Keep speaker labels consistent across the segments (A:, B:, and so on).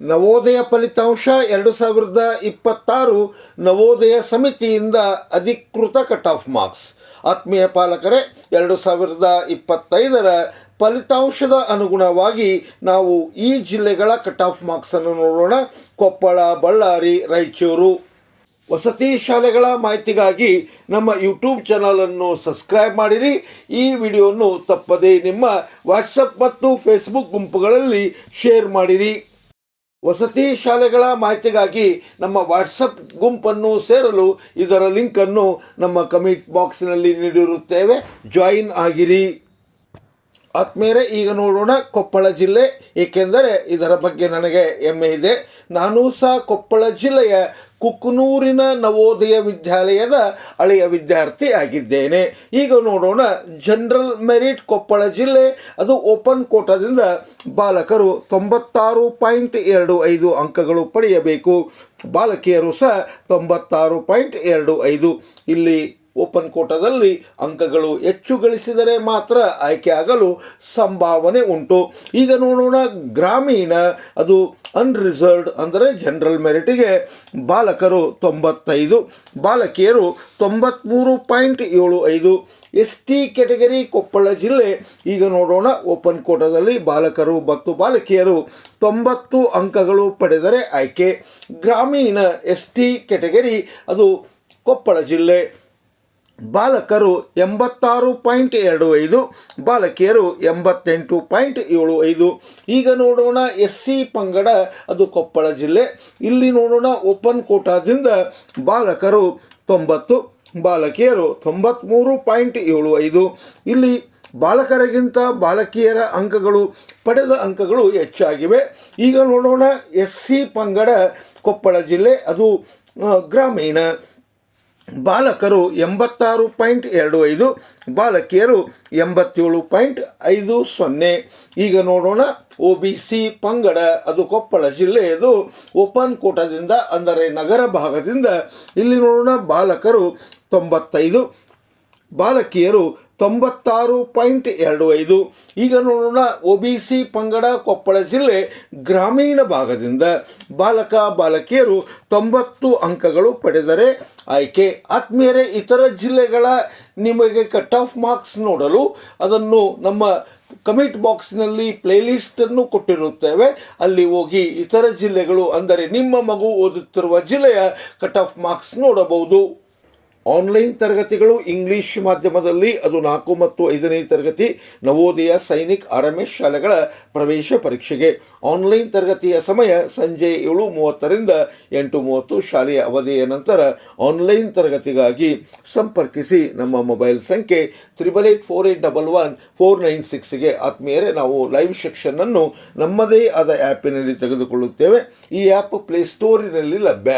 A: ನವೋದಯ ಫಲಿತಾಂಶ ಎರಡು ಸಾವಿರದ ಇಪ್ಪತ್ತಾರು ನವೋದಯ ಸಮಿತಿಯಿಂದ ಅಧಿಕೃತ ಕಟ್ ಆಫ್ ಮಾರ್ಕ್ಸ್ ಆತ್ಮೀಯ ಪಾಲಕರೇ, ಎರಡು ಸಾವಿರದ ಇಪ್ಪತ್ತೈದರ ಫಲಿತಾಂಶದ ಅನುಗುಣವಾಗಿ ನಾವು ಈ ಜಿಲ್ಲೆಗಳ ಕಟ್ ಆಫ್ ಮಾರ್ಕ್ಸನ್ನು ನೋಡೋಣ. ಕೊಪ್ಪಳ, ಬಳ್ಳಾರಿ, ರಾಯಚೂರು. ವಸತಿ ಶಾಲೆಗಳ ಮಾಹಿತಿಗಾಗಿ ನಮ್ಮ ಯೂಟ್ಯೂಬ್ ಚಾನಲನ್ನು ಸಬ್ಸ್ಕ್ರೈಬ್ ಮಾಡಿರಿ. ಈ ವಿಡಿಯೋವನ್ನು ತಪ್ಪದೇ ನಿಮ್ಮ ವಾಟ್ಸಪ್ ಮತ್ತು ಫೇಸ್ಬುಕ್ ಗುಂಪುಗಳಲ್ಲಿ ಶೇರ್ ಮಾಡಿರಿ. ವಸತಿ ಶಾಲೆಗಳ ಮಾಹಿತಿಗಾಗಿ ನಮ್ಮ ವಾಟ್ಸಪ್ ಗುಂಪನ್ನು ಸೇರಲು ಇದರ ಲಿಂಕನ್ನು ನಮ್ಮ ಕಮೆಂಟ್ ಬಾಕ್ಸ್ನಲ್ಲಿ ನೀಡಿರುತ್ತೇವೆ. ಜಾಯಿನ್ ಆಗಿರಿ. ಆತ್ಮೇರೆ ಈಗ ನೋಡೋಣ ಕೊಪ್ಪಳ ಜಿಲ್ಲೆ, ಏಕೆಂದರೆ ಇದರ ಬಗ್ಗೆ ನನಗೆ ಹೆಮ್ಮೆ ಇದೆ. ನಾನು ಸಹ ಕೊಪ್ಪಳ ಜಿಲ್ಲೆಯ ಕುಕ್ನೂರಿನ ನವೋದಯ ವಿದ್ಯಾಲಯದ ಹಳೆಯ ವಿದ್ಯಾರ್ಥಿ ಆಗಿದ್ದೇನೆ. ಈಗ ನೋಡೋಣ ಜನರಲ್ ಮೆರಿಟ್ ಕೊಪ್ಪಳ ಜಿಲ್ಲೆ. ಅದು ಓಪನ್ ಕೋಟಾದಿಂದ ಬಾಲಕರು ತೊಂಬತ್ತಾರು ಪಾಯಿಂಟ್ ಎರಡು ಐದು ಅಂಕಗಳು ಪಡೆಯಬೇಕು. ಬಾಲಕಿಯರು ಸಹ ತೊಂಬತ್ತಾರು ಪಾಯಿಂಟ್ ಎರಡು ಐದು. ಇಲ್ಲಿ ಓಪನ್ ಕೋಟಾದಲ್ಲಿ ಅಂಕಗಳು ಹೆಚ್ಚು ಗಳಿಸಿದರೆ ಮಾತ್ರ ಆಯ್ಕೆ ಆಗಲು ಸಂಭಾವನೆ ಉಂಟು. ಈಗ ನೋಡೋಣ ಗ್ರಾಮೀಣ, ಅದು ಅನ್ರಿಸರ್ವ್ಡ್ ಅಂದರೆ ಜನರಲ್ ಮೆರಿಟಿಗೆ ಬಾಲಕರು ತೊಂಬತ್ತೈದು, ಬಾಲಕಿಯರು ತೊಂಬತ್ತ್ಮೂರು ಪಾಯಿಂಟ್ ಏಳು ಐದು. ಎಸ್ ಟಿ ಕೆಟಗರಿ ಕೊಪ್ಪಳ ಜಿಲ್ಲೆ, ಈಗ ನೋಡೋಣ ಓಪನ್ ಕೋಟಾದಲ್ಲಿ ಬಾಲಕರು ಮತ್ತು ಬಾಲಕಿಯರು ತೊಂಬತ್ತು ಅಂಕಗಳು ಪಡೆದರೆ ಆಯ್ಕೆ. ಗ್ರಾಮೀಣ ಎಸ್ ಟಿ ಕೆಟಗರಿ ಅದು ಕೊಪ್ಪಳ ಜಿಲ್ಲೆ. ಬಾಲಕರು ಎಂಬತ್ತಾರು ಪಾಯಿಂಟ್ ಎರಡು ಐದು, ಬಾಲಕಿಯರು ಎಂಬತ್ತೆಂಟು ಪಾಯಿಂಟ್ ಏಳು ಐದು. ಈಗ ನೋಡೋಣ ಎಸ್ ಸಿ ಪಂಗಡ, ಅದು ಕೊಪ್ಪಳ ಜಿಲ್ಲೆ. ಇಲ್ಲಿ ನೋಡೋಣ ಓಪನ್ ಕೋಟಾದಿಂದ ಬಾಲಕರು ತೊಂಬತ್ತು, ಬಾಲಕಿಯರು ತೊಂಬತ್ತ್ಮೂರು ಪಾಯಿಂಟ್ ಏಳು ಐದು. ಇಲ್ಲಿ ಬಾಲಕರಿಗಿಂತ ಬಾಲಕಿಯರ ಅಂಕಗಳು, ಪಡೆದ ಅಂಕಗಳು ಹೆಚ್ಚಾಗಿವೆ. ಈಗ ನೋಡೋಣ ಎಸ್ ಸಿ ಪಂಗಡ, ಕೊಪ್ಪಳ ಜಿಲ್ಲೆ, ಅದು ಗ್ರಾಮೀಣ. ಬಾಲಕರು ಎಂಬತ್ತಾರು ಪಾಯಿಂಟ್ ಎರಡು ಐದು, ಬಾಲಕಿಯರು ಎಂಬತ್ತೇಳು ಪಾಯಿಂಟ್ ಐದು ಸೊನ್ನೆ. ಈಗ ನೋಡೋಣ ಒ ಬಿ ಸಿ ಪಂಗಡ, ಅದು ಕೊಪ್ಪಳ ಜಿಲ್ಲೆಯದು. ಓಪನ್ ಕೋಟದಿಂದ, ಅಂದರೆ ನಗರ ಭಾಗದಿಂದ, ಇಲ್ಲಿ ನೋಡೋಣ ಬಾಲಕರು ತೊಂಬತ್ತೈದು, ಬಾಲಕಿಯರು ತೊಂಬತ್ತಾರು ಪಾಯಿಂಟ್ ಎರಡು ಐದು. ಈಗ ನೋಡೋಣ ಒ ಬಿ ಸಿ ಪಂಗಡ ಕೊಪ್ಪಳ ಜಿಲ್ಲೆ ಗ್ರಾಮೀಣ ಭಾಗದಿಂದ ಬಾಲಕ, ಬಾಲಕಿಯರು ತೊಂಬತ್ತು ಅಂಕಗಳು ಪಡೆದರೆ ಆಯ್ಕೆ. ಆತ್ಮೀಯರೇ, ಇತರ ಜಿಲ್ಲೆಗಳ ನಿಮಗೆ ಕಟ್ ಆಫ್ ಮಾರ್ಕ್ಸ್ ನೋಡಲು ಅದನ್ನು ನಮ್ಮ ಕಮೆಂಟ್ ಬಾಕ್ಸ್ನಲ್ಲಿ ಪ್ಲೇಲಿಸ್ಟನ್ನು ಕೊಟ್ಟಿರುತ್ತೇವೆ. ಅಲ್ಲಿ ಹೋಗಿ ಇತರ ಜಿಲ್ಲೆಗಳು ಅಂದರೆ ನಿಮ್ಮ ಮಗು ಓದುತ್ತಿರುವ ಜಿಲ್ಲೆಯ ಕಟ್ ಆಫ್ ಮಾರ್ಕ್ಸ್ ನೋಡಬಹುದು. ಆನ್ಲೈನ್ ತರಗತಿಗಳು ಇಂಗ್ಲಿಷ್ ಮಾಧ್ಯಮದಲ್ಲಿ ಅದು ನಾಲ್ಕು ಮತ್ತು ಐದನೇ ತರಗತಿ Navodaya Sainik R M S ಶಾಲೆಗಳ ಪ್ರವೇಶ ಪರೀಕ್ಷೆಗೆ. ಆನ್ಲೈನ್ ತರಗತಿಯ ಸಮಯ ಸಂಜೆ ಏಳು ಮೂವತ್ತರಿಂದ ಎಂಟು ಮೂವತ್ತು ಶಾಲೆಯ ಅವಧಿಯ ನಂತರ ಆನ್ಲೈನ್ ತರಗತಿಗಾಗಿ ಸಂಪರ್ಕಿಸಿ ನಮ್ಮ ಮೊಬೈಲ್ ಸಂಖ್ಯೆ triple eight four eight double one four nine ಸಿಕ್ಸ್ಗೆ ಆತ್ಮೀಯರೇ, ನಾವು ಲೈವ್ ಸೆಕ್ಷನನ್ನು ನಮ್ಮದೇ ಆದ ಆ್ಯಪಿನಲ್ಲಿ ತೆಗೆದುಕೊಳ್ಳುತ್ತೇವೆ. ಈ ಆ್ಯಪ್ ಪ್ಲೇಸ್ಟೋರಿನಲ್ಲಿ ಲಭ್ಯ.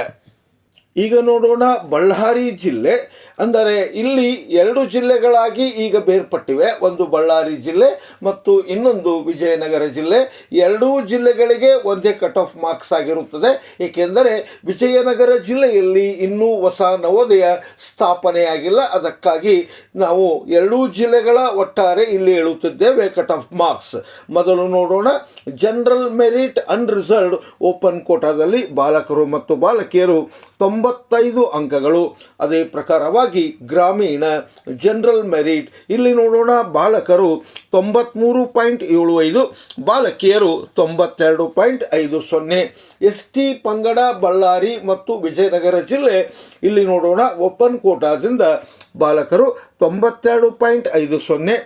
A: ಈಗ ನೋಡೋಣ ಬಳ್ಳಾರಿ ಜಿಲ್ಲೆ. ಅಂದರೆ ಇಲ್ಲಿ ಎರಡು ಜಿಲ್ಲೆಗಳಾಗಿ ಈಗ ಬೇರ್ಪಟ್ಟಿವೆ. ಒಂದು ಬಳ್ಳಾರಿ ಜಿಲ್ಲೆ ಮತ್ತು ಇನ್ನೊಂದು ವಿಜಯನಗರ ಜಿಲ್ಲೆ. ಎರಡೂ ಜಿಲ್ಲೆಗಳಿಗೆ ಒಂದೇ ಕಟ್ ಆಫ್ ಮಾರ್ಕ್ಸ್ ಆಗಿರುತ್ತದೆ. ಏಕೆಂದರೆ ವಿಜಯನಗರ ಜಿಲ್ಲೆಯಲ್ಲಿ ಇನ್ನೂ ಹೊಸ ನವೋದಯ ಸ್ಥಾಪನೆಯಾಗಿಲ್ಲ. ಅದಕ್ಕಾಗಿ ನಾವು ಎರಡೂ ಜಿಲ್ಲೆಗಳ ಒಟ್ಟಾರೆ ಇಲ್ಲಿ ಹೇಳುತ್ತಿದ್ದೇವೆ ಕಟ್ ಆಫ್ ಮಾರ್ಕ್ಸ್ ಮೊದಲು ನೋಡೋಣ. ಜನರಲ್ ಮೆರಿಟ್ ಅನ್ರಿಸರ್ವ್ಡ್ ಓಪನ್ ಕೋಟಾದಲ್ಲಿ ಬಾಲಕರು ಮತ್ತು ಬಾಲಕಿಯರು ತೊಂಬತ್ತೈದು ಅಂಕಗಳು. ಅದೇ ಪ್ರಕಾರವಾಗಿ ಗ್ರಾಮೀಣ, ಜನರಲ್ ಮೆರಿಟ್, ಇಲ್ಲಿ ನೋಡೋಣ ಬಾಲಕರು ತೊಂಬತ್ತ್ಮೂರು ಪಾಯಿಂಟ್ ಏಳು ಐದು ಬಾಲಕಿಯರು ತೊಂಬತ್ತೆರಡು ಪಾಯಿಂಟ್ ಐದು ಸೊನ್ನೆ. ಎಸ್ ಟಿ ಪಂಗಡ, ಬಳ್ಳಾರಿ ಮತ್ತು ವಿಜಯನಗರ ಜಿಲ್ಲೆ ಇಲ್ಲಿ ನೋಡೋಣ ಓಪನ್ ಕೋಟಾದಿಂದ ಬಾಲಕರು ತೊಂಬತ್ತೆರಡು ಪಾಯಿಂಟ್ ಐದು ಸೊನ್ನೆ,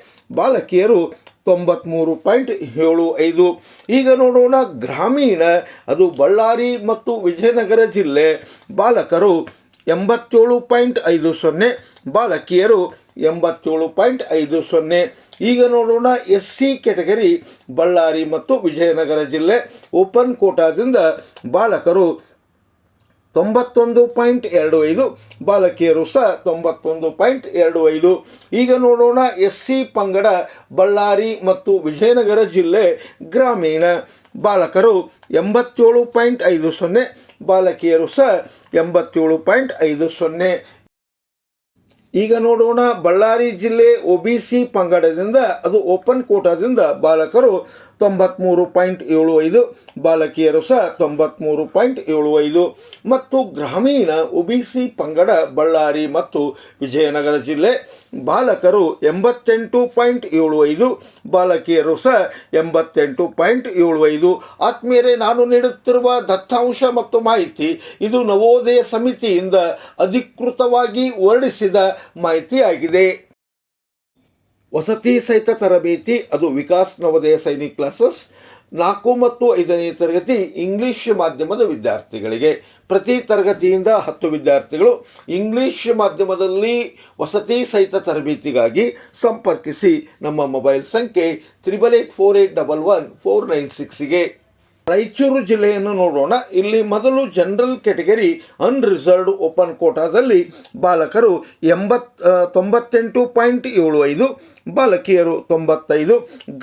A: ಬಾಲಕಿಯರು ತೊಂಬತ್ತ್ಮೂರು ಪಾಯಿಂಟ್ ಏಳು ಐದು. ಈಗ ನೋಡೋಣ ಗ್ರಾಮೀಣ, ಅದು ಬಳ್ಳಾರಿ ಮತ್ತು ವಿಜಯನಗರ ಜಿಲ್ಲೆ. ಬಾಲಕರು ಎಂಬತ್ತೇಳು ಪಾಯಿಂಟ್ ಐದು ಸೊನ್ನೆ, ಬಾಲಕಿಯರು ಎಂಬತ್ತೇಳು ಪಾಯಿಂಟ್ ಐದು ಸೊನ್ನೆ. ಈಗ ನೋಡೋಣ ಎಸ್ ಸಿ ಕೆಟಗರಿ ಬಳ್ಳಾರಿ ಮತ್ತು ವಿಜಯನಗರ ಜಿಲ್ಲೆ. ಓಪನ್ ಕೋಟಾದಿಂದ ಬಾಲಕರು ತೊಂಬತ್ತೊಂದು ಪಾಯಿಂಟ್ ಎರಡು ಐದು. ಬಾಲಕಿಯರು ಸಹ ತೊಂಬತ್ತೊಂದು ಪಾಯಿಂಟ್ ಎರಡು ಐದು. ಈಗ ನೋಡೋಣ ಎಸ್ ಸಿ ಪಂಗಡ, ಬಳ್ಳಾರಿ ಮತ್ತು ವಿಜಯನಗರ ಜಿಲ್ಲೆ ಗ್ರಾಮೀಣ. ಬಾಲಕರು ಎಂಬತ್ತೇಳು ಪಾಯಿಂಟ್ ಐದು ಸೊನ್ನೆ. ಬಾಲಕಿಯರು ಸಹ ಎಂಬತ್ತೇಳು ಪಾಯಿಂಟ್ ಐದು ಸೊನ್ನೆ. ಈಗ ನೋಡೋಣ ಬಳ್ಳಾರಿ ಜಿಲ್ಲೆ ಒ ಬಿ ಸಿ ಪಂಗಡದಿಂದ, ಅದು ಓಪನ್ ಕೋಟಾದಿಂದ ಬಾಲಕರು ತೊಂಬತ್ತ್ಮೂರು ಪಾಯಿಂಟ್ ಏಳು ಐದು, ಬಾಲಕಿಯರು ಸಹ ತೊಂಬತ್ತ್ಮೂರು ಪಾಯಿಂಟ್ ಏಳು ಐದು. ಮತ್ತು ಗ್ರಾಮೀಣ ಒಬಿಸಿ, ಪಂಗಡ, ಬಳ್ಳಾರಿ ಮತ್ತು ವಿಜಯನಗರ ಜಿಲ್ಲೆ ಬಾಲಕರು ಎಂಬತ್ತೆಂಟು ಪಾಯಿಂಟ್ ಏಳು ಐದು, ಬಾಲಕಿಯರು ಸಹ ಎಂಬತ್ತೆಂಟು ಪಾಯಿಂಟ್ ಏಳು ಐದು. ಆತ್ಮೀಯರೇ, ನಾನು ನೀಡುತ್ತಿರುವ ದತ್ತಾಂಶ ಮತ್ತು ಮಾಹಿತಿ ಇದು ನವೋದಯ ಸಮಿತಿಯಿಂದ ಅಧಿಕೃತವಾಗಿ ಹೊರಡಿಸಿದ ಮಾಹಿತಿಯಾಗಿದೆ. ವಸತಿ ಸಹಿತ ತರಬೇತಿ, ಅದು ವಿಕಾಸ್ ನವೋದಯ ಸೈನಿಕ್ ಕ್ಲಾಸಸ್, ನಾಲ್ಕು ಮತ್ತು ಐದನೇ ತರಗತಿ ಇಂಗ್ಲಿಷ್ ಮಾಧ್ಯಮದ ವಿದ್ಯಾರ್ಥಿಗಳಿಗೆ. ಪ್ರತಿ ತರಗತಿಯಿಂದ ಹತ್ತು ವಿದ್ಯಾರ್ಥಿಗಳು ಇಂಗ್ಲಿಷ್ ಮಾಧ್ಯಮದಲ್ಲಿ ವಸತಿ ಸಹಿತ ತರಬೇತಿಗಾಗಿ ಸಂಪರ್ಕಿಸಿ ನಮ್ಮ ಮೊಬೈಲ್ ಸಂಖ್ಯೆ triple eight four eight double one four nine ಸಿಕ್ಸ್ಗೆ Raichur ಜಿಲ್ಲೆಯನ್ನು ನೋಡೋಣ. ಇಲ್ಲಿ ಮೊದಲು ಜನರಲ್ ಕೆಟಗರಿ ಅನ್ರಿಸರ್ವ್ಡ್ ಓಪನ್ ಕೋಟಾದಲ್ಲಿ ಬಾಲಕರು ಎಂಬತ್ ತೊಂಬತ್ತೆಂಟು ಪಾಯಿಂಟ್ ಏಳು ಐದು, ಬಾಲಕಿಯರು ತೊಂಬತ್ತೈದು,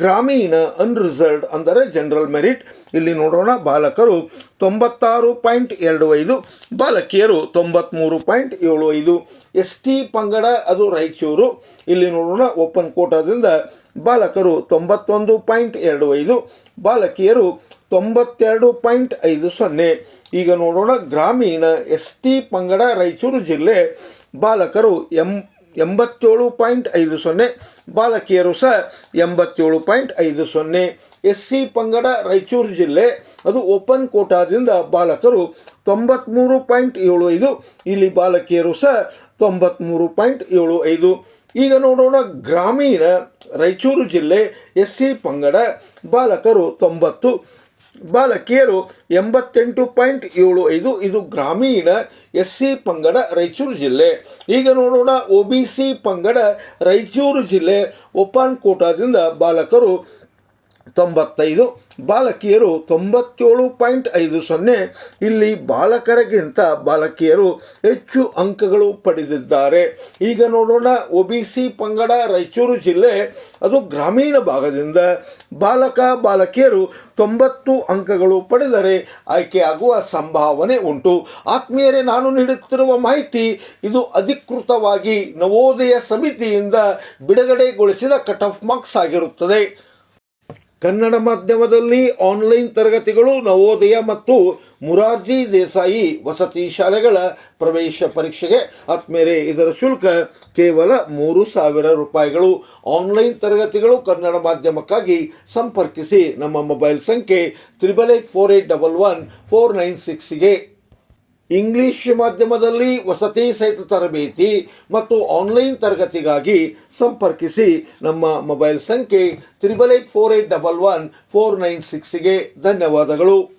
A: ಗ್ರಾಮೀಣ ಅನ್ರಿಸರ್ವ್ಡ್ ಅಂದರೆ ಜನರಲ್ ಮೆರಿಟ್ ಇಲ್ಲಿ ನೋಡೋಣ, ಬಾಲಕರು ತೊಂಬತ್ತಾರು ಪಾಯಿಂಟ್ ಎರಡು ಐದು, ಬಾಲಕಿಯರು ತೊಂಬತ್ತ್ಮೂರು ಪಾಯಿಂಟ್ ಏಳು ಐದು. ಎಸ್ ಟಿ ಪಂಗಡ, ಅದು ರಾಯಚೂರು. ಇಲ್ಲಿ ನೋಡೋಣ ಓಪನ್ ಕೋಟಾದಿಂದ ಬಾಲಕರು ತೊಂಬತ್ತೊಂದು ಪಾಯಿಂಟ್ ಎರಡು ಐದು, ಬಾಲಕಿಯರು ತೊಂಬತ್ತೆರಡು ಪಾಯಿಂಟ್ ಐದು ಸೊನ್ನೆ. ಈಗ ನೋಡೋಣ ಗ್ರಾಮೀಣ ಎಸ್ ಟಿ ಪಂಗಡ ರಾಯಚೂರು ಜಿಲ್ಲೆ ಬಾಲಕರು ಎಂ ಎಂಬತ್ತೇಳು ಪಾಯಿಂಟ್ ಐದು ಸೊನ್ನೆ. ಬಾಲಕಿಯರು ಸಹ ಎಂಬತ್ತೇಳು ಪಾಯಿಂಟ್ ಐದು ಸೊನ್ನೆ. ಎಸ್ ಸಿ ಪಂಗಡ ರಾಯಚೂರು ಜಿಲ್ಲೆ, ಅದು ಓಪನ್ ಕೋಟಾದಿಂದ ಬಾಲಕರು ತೊಂಬತ್ತ್ಮೂರು ಪಾಯಿಂಟ್ ಏಳು ಐದು. ಇಲ್ಲಿ ಬಾಲಕಿಯರು ಸಹ ತೊಂಬತ್ತ್ಮೂರು ಪಾಯಿಂಟ್ ಏಳು ಐದು. ಈಗ ನೋಡೋಣ ಗ್ರಾಮೀಣ ರಾಯಚೂರು ಜಿಲ್ಲೆ ಎಸ್ ಸಿ ಪಂಗಡ, ಬಾಲಕರು ತೊಂಬತ್ತು. ಬಾಲಕಿಯರು ಎಂಬತ್ತೆಂಟು ಪಾಯಿಂಟ್ ಏಳು ಐದು, ಇದು ಗ್ರಾಮೀಣ ಎಸ್ ಸಿ ಪಂಗಡ, ರಾಯಚೂರು ಜಿಲ್ಲೆ. ಈಗ ನೋಡೋಣ, ಒ ಬಿ ಸಿ ಪಂಗಡ, ರಾಯಚೂರು ಜಿಲ್ಲೆ ಓಪನ್ ಕೋಟಾದಿಂದ ಬಾಲಕರು ತೊಂಬತ್ತೈದು, ಬಾಲಕಿಯರು ತೊಂಬತ್ತೇಳು ಪಾಯಿಂಟ್ ಐದು ಸೊನ್ನೆ. ಇಲ್ಲಿ ಬಾಲಕರಿಗಿಂತ ಬಾಲಕಿಯರು ಹೆಚ್ಚು ಅಂಕಗಳು ಪಡೆದಿದ್ದಾರೆ. ಈಗ ನೋಡೋಣ, ಒ ಬಿ ಸಿ ಪಂಗಡ, ರಾಯಚೂರು ಜಿಲ್ಲೆ, ಅದು ಗ್ರಾಮೀಣ ಭಾಗದಿಂದ ಬಾಲಕ, ಬಾಲಕಿಯರು ತೊಂಬತ್ತು ಅಂಕಗಳು ಪಡೆದರೆ ಆಯ್ಕೆಯಾಗುವ ಸಂಭಾವನೆ ಉಂಟು. ಆತ್ಮೀಯರೇ, ನಾನು ನೀಡುತ್ತಿರುವ ಮಾಹಿತಿ, ಇದು ಅಧಿಕೃತವಾಗಿ ನವೋದಯ ಸಮಿತಿಯಿಂದ ಬಿಡುಗಡೆಗೊಳಿಸಿದ ಕಟ್ ಆಫ್ ಮಾರ್ಕ್ಸ್ ಆಗಿರುತ್ತದೆ. ಕನ್ನಡ ಮಾಧ್ಯಮದಲ್ಲಿ ಆನ್ಲೈನ್ ತರಗತಿಗಳು ನವೋದಯ ಮತ್ತು ಮುರಾರ್ಜಿ ದೇಸಾಯಿ ವಸತಿ ಶಾಲೆಗಳ ಪ್ರವೇಶ ಪರೀಕ್ಷೆಗೆ ಆತ್ಮೇರೆ ಇದರ ಶುಲ್ಕ ಕೇವಲ ಮೂರು ಸಾವಿರ ರೂಪಾಯಿಗಳು. ಆನ್ಲೈನ್ ತರಗತಿಗಳು ಕನ್ನಡ ಮಾಧ್ಯಮಕ್ಕಾಗಿ ಸಂಪರ್ಕಿಸಿ ನಮ್ಮ ಮೊಬೈಲ್ ಸಂಖ್ಯೆ triple eight four eight double one four nine ಸಿಕ್ಸ್ಗೆ English ಮಾಧ್ಯಮದಲ್ಲಿ ವಸತಿ ಸಹಿತ ತರಬೇತಿ ಮತ್ತು ಆನ್ಲೈನ್ ತರಗತಿಗಾಗಿ ಸಂಪರ್ಕಿಸಿ ನಮ್ಮ ಮೊಬೈಲ್ ಸಂಖ್ಯೆ triple eight four eight double one four nine ಸಿಕ್ಸ್ಗೆ ಧನ್ಯವಾದಗಳು.